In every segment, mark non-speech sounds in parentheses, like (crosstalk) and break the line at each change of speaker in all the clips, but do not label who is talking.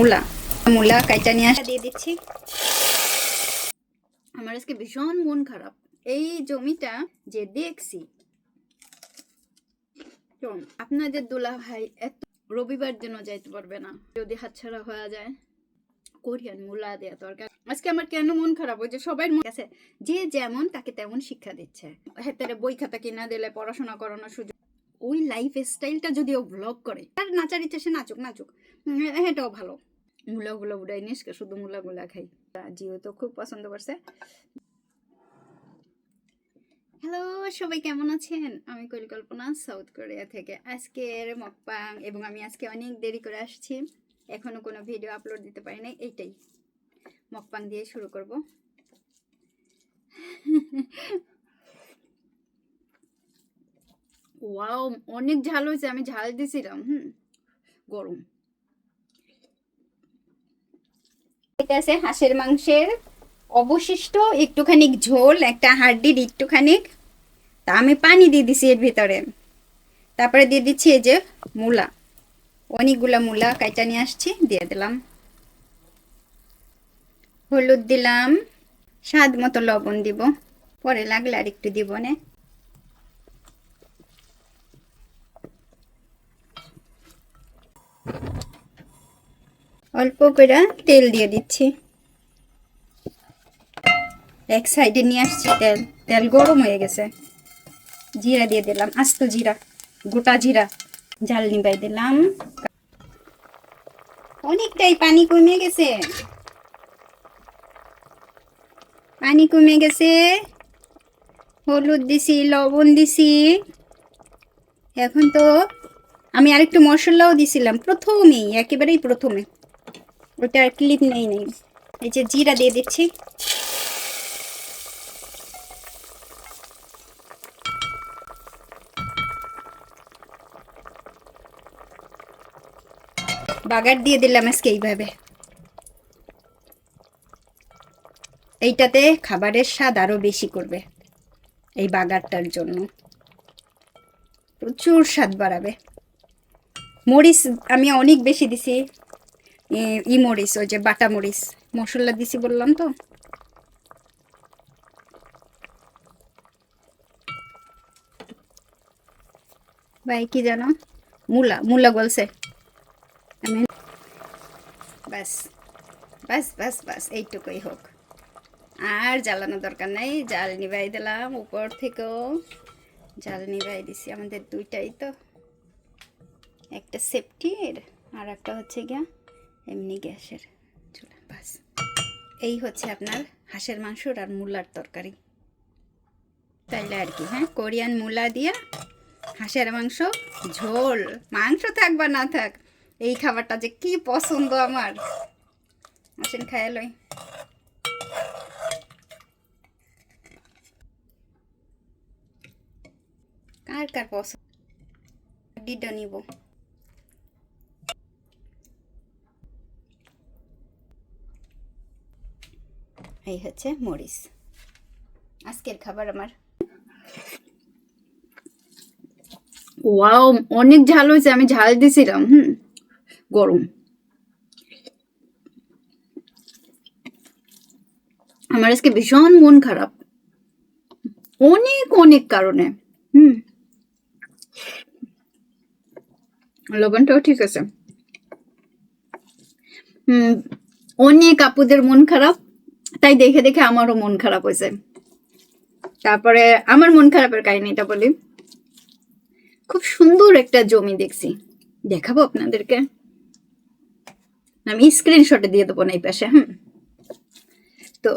মূলা। মূলা কাইটা নিয়ে আসা দিয়ে দিচ্ছি। আমার আজকে ভীষণ মন খারাপ। এই জমিটা যে দেখছি আপনাদের দুলা ভাই এত রবিবার জন্য যাইতে পারবে না। যদি হাতছাড়া হয়ে যায় কোরিয়ান মূলা দেয়া দরকার। আজকে আমার কেন মন খারাপ? ওই যে সবাই আছে যে যেমন তাকে তেমন শিক্ষা দিচ্ছে। হাতের বই খাতা কিনা দিলে পড়াশোনা করানোর সুযোগ ওই লাইফ স্টাইলটা যদি ও ব্লগ করে তার নাচার ইচ্ছে সে নাচুক নাচুক। উম, এটাও ভালো। মূলাগুলো উড়াই নিস শুধু মূলাগুলা খাই। জিও তো খুব পছন্দ করছে। হ্যালো, সবাই কেমন আছেন? আমি পরিকল্পনা সাউথ কোরিয়া থেকে। আজকের মকপাং এবং আমি আজকে অনেক দেরি করে আসছি। এখনও কোনো ভিডিও আপলোড দিতে পারি নাই, এইটাই। মকপাং দিয়ে শুরু করব। ওয়াও, অনেক ঝাল হয়েছে, আমি ঝাল দিছিলাম, হুম। গরম। আছে, হাঁসের মাংসের অবশিষ্ট একটুখানি ঝোল, একটা হাড্ডির একটুখানি তা আমি পানি দিয়ে দিছি এর ভিতরে। তারপরে দিয়ে দিচ্ছি এই যে মূলা। অনেকগুলা মূলা কাইটা নিয়ে আসছি, দিয়ে দিলাম। হলুদ দিলাম, স্বাদ মতো লবণ দিব। পরে লাগলে আর একটু দিব না। অল্প করে তেল দিয়ে দিচ্ছি। এক সাইডে নিয়ে আসছি তেল। তেল গরম হয়ে গেছে। জিরা দিয়ে দিলাম, আস্ত জিরা, গোটা জিরা। জাল নিবাই দিলাম। অনেকটাই পানি কমে গেছে। পানি কমে গেছে। হলুদ দিছি, লবণ দিছি। এখন তো আমি আরেকটু মশলাও দিছিলাম, প্রথমেই, একেবারেই প্রথমে। ওটা আর ক্লিপ নেই নেই। এই যে জিরা দিয়ে দিচ্ছি। বাগার দিয়ে দিলাম আজকে এইভাবে। এইটাতে খাবারের স্বাদ আরও বেশি করবে এই বাগারটার জন্য। প্রচুর স্বাদ বাড়াবে। মরিচ আমি অনেক বেশি দিছি। ই মরিচ, ওই যে বাটা মরিচ। মশলা দিছি বললাম তো। ভাই, কি জানো? মূলা মূলা বলছে আমি বাস বাস বাস বাস এইটুকুই হোক। আর জ্বালানো দরকার নাই, জাল নিভাই দিলাম উপর থেকেও। জাল নিভাই দিছি আমাদের দুইটাই তো। একটা সেফটির আর একটা হচ্ছে গিয়া এমনি গ্যাসের চুলা, বাস। এই হচ্ছে আপনার হাঁসের মাংসর আর মূলার তরকারি। তাইলে আর কি হ্যাঁ? কোরিয়ান মূলা দিয়া হাঁসের মাংস, ঝোল, মাংস থাক বা না থাক, এই খাবারটা যে কি পছন্দ আমার। আসেন খায় লই। কার কার পছন্দ? ডিটা নিব। এই হচ্ছে মরিচ। আজকের খাবার আমার। ওয়াও, অনেক ঝাল হয়েছে, আমি ঝাল দিছিলাম, হুম, গরম। আমার আজকে ভীষণ মন খারাপ। অনেক অনেক কারণে, হুম। লবণটাও ঠিক আছে। হুম, অনেক আপুদের মন খারাপ তাই দেখে দেখে আমারও মন খারাপ হয়েছে। তারপরে আমার মন খারাপের কাহিনীটা বলি। খুব সুন্দর একটা জমি দেখছি। দেখাবো আপনাদেরকে। আমি স্ক্রিনশটে দিয়ে দেবো না এই পাশে, হুম। তো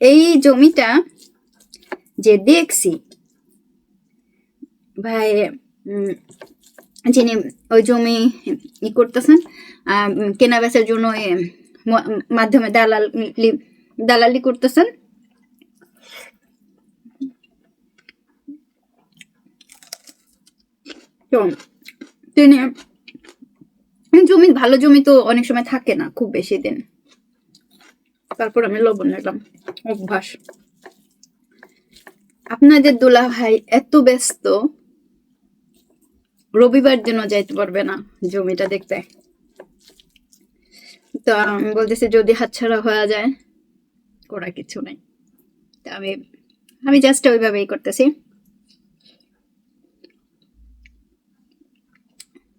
এই জমিটা যে দেখছি, ভাই যিনি ওই জমি ই করতেছেন কেনা বেচার জন্য মাধ্যমে দালালি দালালি করতেছেন? তিনি, জমি, ভালো জমি তো অনেক সময় থাকে না, খুব বেশি দিন। তারপর আমি লবণ নিলাম, অভ্যাস। আপনাদের দোলা ভাই এত ব্যস্ত, রবিবার জন্য যাইতে পারবে না জমিটা দেখতে। তো আমি বলতেছি যদি হাতছাড়া হয়ে যায় করা কিছু নাই। তো আমি আমি জাস্ট ওইভাবেই করতেছি।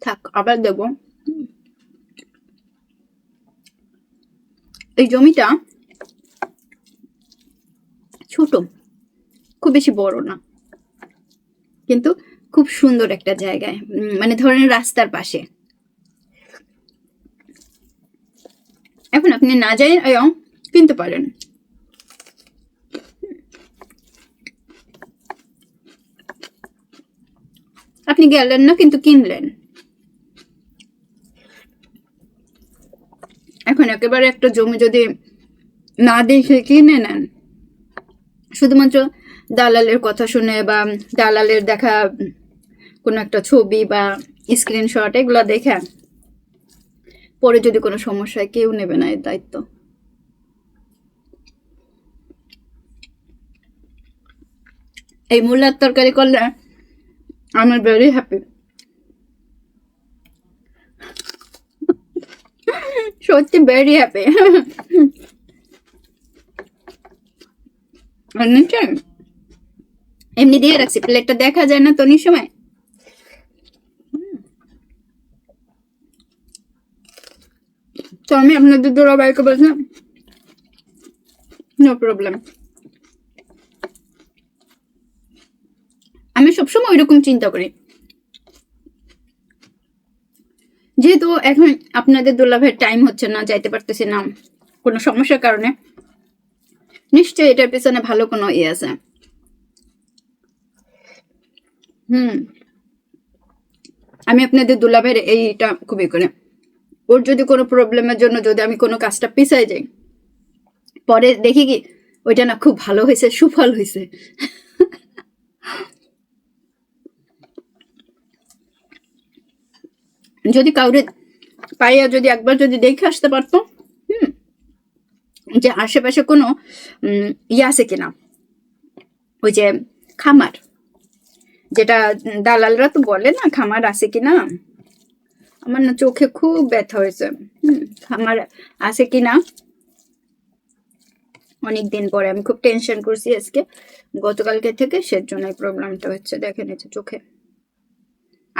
থাক, আবার দেব। এই জমিটা ছোট, খুব বেশি বড় না। কিন্তু খুব সুন্দর একটা জায়গায় মানে ধরেন রাস্তার পাশে। এখন আপনি না যাই কিনতে পারেন। আপনি গেলেন না, কিন্তু কিনলেন। এখন একেবারে একটা জমি যদি না দেখে কিনে নেন, শুধুমাত্র দালালের কথা শুনে বা দালালের দেখা কোনো একটা ছবি বা স্ক্রিনশট এগুলো দেখে, পরে যদি কোনো সমস্যা হয় কেউ নেবে না এর দায়িত্ব। এই মূলার তরকারি করলে আমি ভেরি হ্যাপি সত্যি ভেরি হ্যাপি এমনি দিয়ে রাখছি প্লেটটা দেখা যায় না তো নি সময়? তো আমি আপনাদের দোড়া বাইকে বলছিলাম। নো প্রবলেম সবসময় ওইরকম চিন্তা করি। যেহেতু এখন আপনাদের দুর্লাভের টাইম হচ্ছে না, যাইতে পারতেছি না কোনো সমস্যার কারণে। নিশ্চয়ই এটার পেছনে ভালো কোনো ইয়ে আছে। হুম। আমি আপনাদের দুলাভের এইটা খুবই করে। ওর যদি কোনো প্রবলেমের জন্য যদি আমি কোনো কাজটা পিছাই যাই, পরে দেখি কি ওইটা না খুব ভালো হয়েছে সুফল হয়েছে যদি কাউরে পাইয়া যদি একবার যদি দেখে আসতে পারতো, হুম, যে আশেপাশে কোনো ইয়ে আছে কিনা, ওই যে খামার, যেটা দালালরা তো বলে না খামার আছে কিনা, আমার না চোখে খুব ব্যথা হয়েছে, হুম, খামার আছে কিনা। অনেক দিন পরে আমি খুব টেনশন করছি আজকে, গতকালকে থেকে সের জন্য প্রবলেমটা হচ্ছে, দেখেন যে চোখে।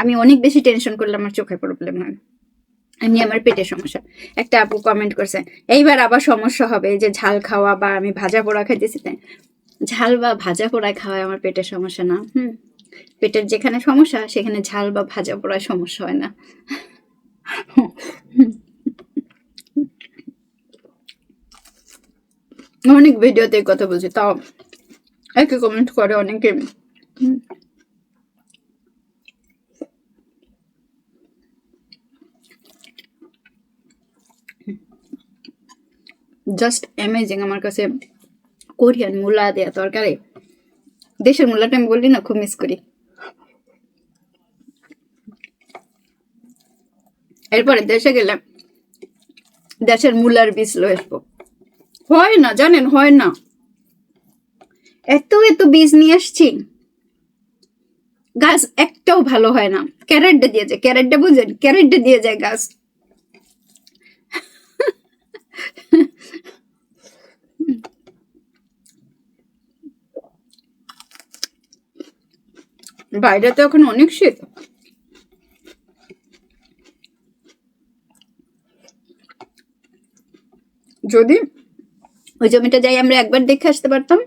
আমি অনেক বেশি টেনশন করলে আমার চোখে প্রবলেম হয়। এমনি আমার পেটের সমস্যা। একটা আপু কমেন্ট করছে, এইবার আবার সমস্যা হবে যে ঝাল খাওয়া বা আমি ভাজা পোড়া খাইতেছি তাই? ঝাল বা ভাজা পোড়ায় খাওয়ায় আমার পেটের সমস্যা না, হুম। পেটের যেখানে সমস্যা, সেখানে ঝাল বা ভাজা পোড়ায় সমস্যা হয় না। অনেক ভিডিওতে কথা বলছি, তাও একে কমেন্ট করে অনেকে। জাস্ট অ্যামেজিং আমার কাছে কোরিয়ান মূলা দেয়া তরকারি। দেশের মূলাটা আমি বললি না, খুব মিস করি। এরপরে দেশে গেলে দেশের মূলার বীজ লয়ে আসব। হয় না, জানেন, হয় না। এত এত বীজ নিয়ে আসছি। গাছ একটাও ভালো হয় না। ক্যারেটটা দিয়ে যায়, ক্যারেটটা বুঝেন ক্যারেটটা দিয়ে যায় গাছ। (laughs) বাইরে তো এখন অনেক শীত। যদি ওই জমিটা যাই আমরা একবার দেখে আসতে পারতাম,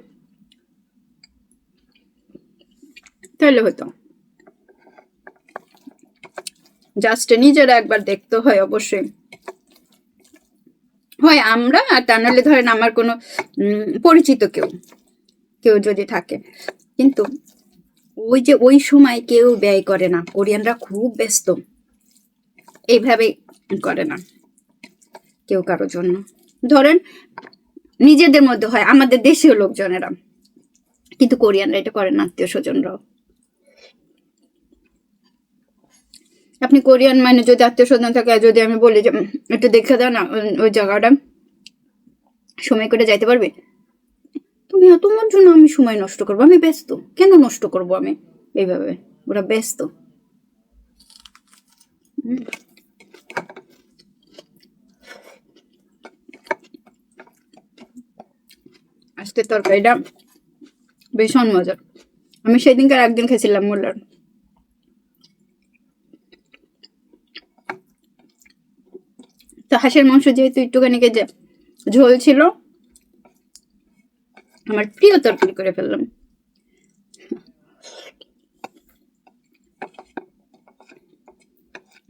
তাহলে হতো। জাস্ট নিজেরা একবার দেখতে হয় অবশ্যই। হয় আমরা, আর তা নাহলে ধরেন আমার কোনো পরিচিত কেউ কেউ যদি থাকে। কিন্তু ওই যে ওই সময় কেউ ব্যয় করে না। কোরিয়ানরা খুব ব্যস্ত। এইভাবে করে না কেউ কারোর জন্য। ধরেন, নিজেদের মধ্যে হয়, আমাদের দেশীয় লোকজনেরা। কিন্তু কোরিয়ানরা এটা করেন আত্মীয় স্বজনরাও। আপনি কোরিয়ান মানে যদি আত্মীয় স্বজন থাকে যদি আমি বলি যে একটু দেখে দাও না ওই- জায়গাটা। সময় করে যাইতে পারবে? তুমি তোমার জন্য আমি সময় নষ্ট করব, আমি ব্যস্ত। কেন নষ্ট করব আমি? এইভাবে। ওরা ব্যস্ত। আজকে তরকারিটা ভীষণ মজার আমি সেদিনকার একদিন খেয়েছিলাম মোল্লার তো হাঁসের মাংস যেহেতু একটুখানি যে ঝোল ছিল আমার প্রিয় তরকারি করে ফেললাম।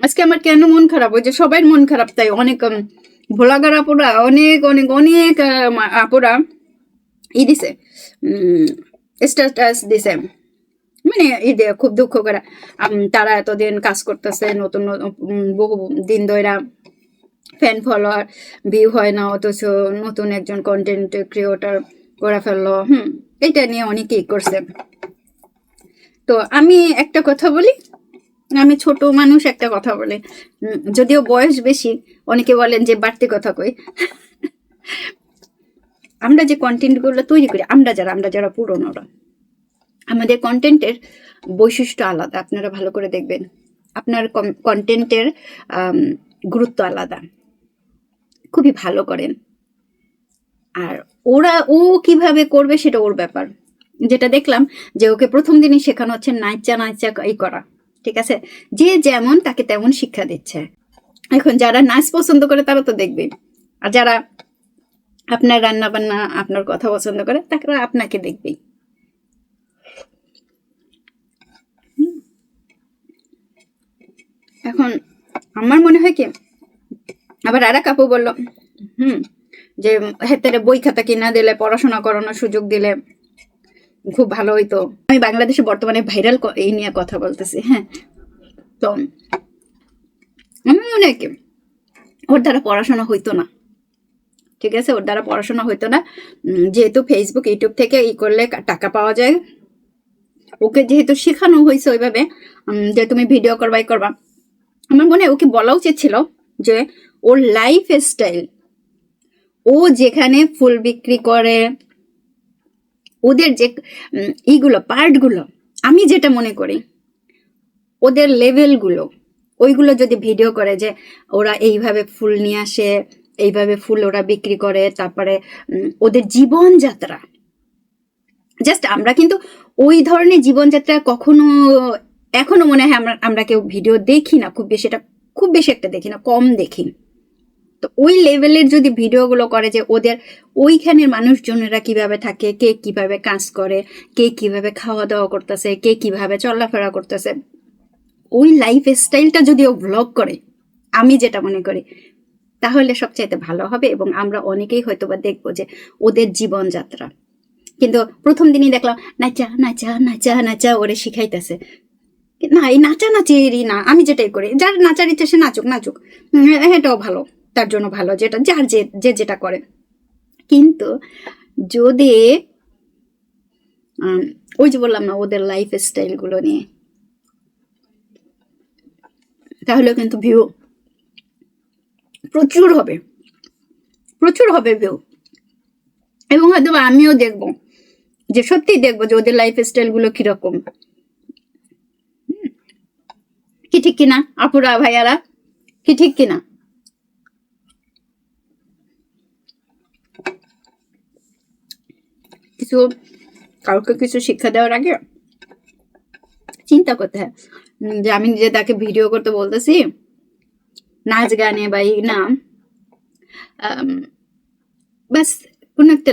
আজকে আমার কেন মন খারাপ? ওই যে সবাই মন খারাপ তাই অনেক ভোলাগার আপুরা অনেক অনেক অনেক আপুরা ই দিছে স্ট্যাটাস দিছে। মানে ঈদে খুব দুঃখ করা। তারা এতদিন কাজ করতেছে নতুন নতুন, বহু দিন ধরে ফ্যান ফলোয়ার ভিউ হয় না অথচ নতুন একজন কন্টেন্ট ক্রিয়েটর করে ফেলল। হুম। এটা নিয়ে অনেকেই করছে। তো আমি একটা কথা বলি? আমি ছোট মানুষ একটা কথা বলে। যদিও বয়স বেশি অনেকে বলেন যে বাড়তি কথা কই। আমরা যে কন্টেন্টগুলো তৈরি করি আমরা যারা আমরা যারা পুরনোরা আমাদের কন্টেন্টের বৈশিষ্ট্য আলাদা আপনারা ভালো করে দেখবেন। আপনার কন্টেন্টের গুরুত্ব আলাদা। খুবই ভালো করেন। আর ওরা, ও কীভাবে করবে সেটা ওর ব্যাপার। যেটা দেখলাম যে ওকে প্রথম দিনই শেখানো হচ্ছে নাচা নাচা এই করা, ঠিক আছে? যে যেমন তাকে তেমন শিক্ষা দিচ্ছে। এখন যারা নাচ পছন্দ করে তারা তো দেখবে। আর যারা আপনার রান্না বান্না আপনার কথা পছন্দ করে, তারা আপনাকে দেখবেই। এখন আমার মনে হয় কি, আবার আর এক আপু বলল, হুম যে হেতেরে বই খাতা কিনা দিলে, পড়াশোনা করানোর সুযোগ দিলে খুব ভালো হইতো। আমি বাংলাদেশে বর্তমানে ভাইরাল এই নিয়ে কথা বলতেছি হ্যাঁ? তো আমি মনে হয় ওর দ্বারা পড়াশোনা হইতো না। ঠিক আছে? ওর দ্বারা পড়াশোনা হইতো না। যেহেতু ফেসবুক ইউটিউব থেকে ই করলে টাকা পাওয়া যায়। ওকে যেহেতু শেখানো হয়েছে ওইভাবে যে তুমি ভিডিও করবাই করবা। আমার মনে হয় ওকে বলা উচিত ছিল যে ওর লাইফ স্টাইল ও যেখানে ফুল বিক্রি করে, ওদের যে ইগুলো, পার্টগুলো, আমি যেটা মনে করি, ওদের লেভেলগুলো, ওইগুলো যদি ভিডিও করে যে ওরা এইভাবে ফুল নিয়ে আসে, এইভাবে ফুল ওরা বিক্রি করে, তারপরে ওদের জীবনযাত্রা। জাস্ট আমরা কিন্তু ওই ধরনের জীবনযাত্রা কখনো, এখনও মনে হয় আমরা আমরা কেউ ভিডিও দেখি না, খুব বেশি, এটা খুব বেশি একটা দেখি না, কম দেখি। তো ওই লেভেলের যদি ভিডিওগুলো করে যে ওদের ওইখানের মানুষজনেরা কীভাবে থাকে কে কীভাবে কাজ করে কে কীভাবে খাওয়া দাওয়া করতেছে কে কীভাবে চলাফেরা করতেছে ওই লাইফ স্টাইলটা যদি ও ব্লগ করে আমি যেটা মনে করি তাহলে সবচাইতে ভালো হবে এবং আমরা অনেকেই হয়তো বা দেখব যে ওদের জীবনযাত্রা। কিন্তু প্রথম দিনই দেখলাম নাচা নাচা নাচা নাচা ওরে শিখাইতেছে। না এই নাচা নাচেরই না আমি যেটাই করি যার নাচার ইচ্ছে সে নাচুক নাচুক। উম, এটাও ভালো। তার জন্য ভালো, যেটা, যার যে যে যেটা করে। কিন্তু যদি ওই যে বললাম না, ওদের লাইফ স্টাইলগুলো নিয়ে তাহলে কিন্তু ভিউ প্রচুর হবে। প্রচুর হবে ভিউ এবং হয়তো আমিও দেখব, যে সত্যি দেখব যে ওদের লাইফ স্টাইলগুলো কীরকম। কি ঠিক কিনা? আপুরা, ভাইয়ারা, কি ঠিক কিনা? কিছু, কাউকে কিছু শিক্ষা দেওয়ার আগে চিন্তা করতে হয়। যে আমি নিজে তাকে ভিডিও করতে বলতেছি, নাচ গানে বা এই না ব্যাস, কোনো একটা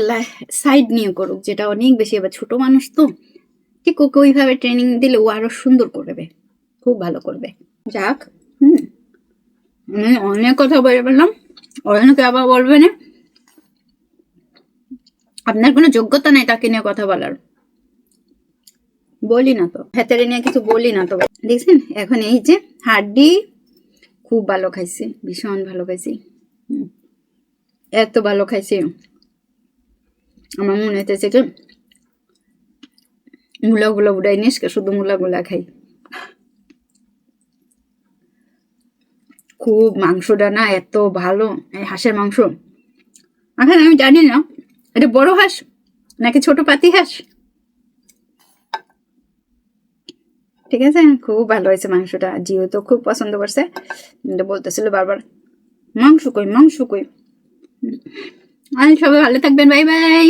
সাইড নিয়ে করুক, যেটা অনেক বেশি, এবার ছোট মানুষ তো ঠিক ওকে ওইভাবে ট্রেনিং দিলে ও আরও সুন্দর করবে, খুব ভালো করবে। যাক, হুম, আমি অনেক কথা বলে বললাম অনেকে আবার বলবে না। আপনার কোনো যোগ্যতা নাই তাকে নিয়ে কথা বলার। বলি না তো। ভেতরে নিয়ে কিছু বলি না তো। দেখছেন? এখন এই যে হাড্ডি খুব ভালো খাইছি, ভীষণ ভালো খাইছি। এত ভালো খাইছি। আমার মনে হইতেছে কি মূলাগুলো উড়াই নিস শুধু মূলাগুলা খাই। খুব মাংসটা না এত ভালো হাঁসের মাংস। এখন আমি জানি না। এটা বড় হাঁস? নাকি ছোট পাতি হাঁস? ঠিক আছে, খুব ভালো হয়েছে মাংসটা। জিও তো খুব পছন্দ করছে। বলতেছিল বারবার, মাংস কই মাংস কই? আর সবাই ভালো থাকবেন, বাই বাই।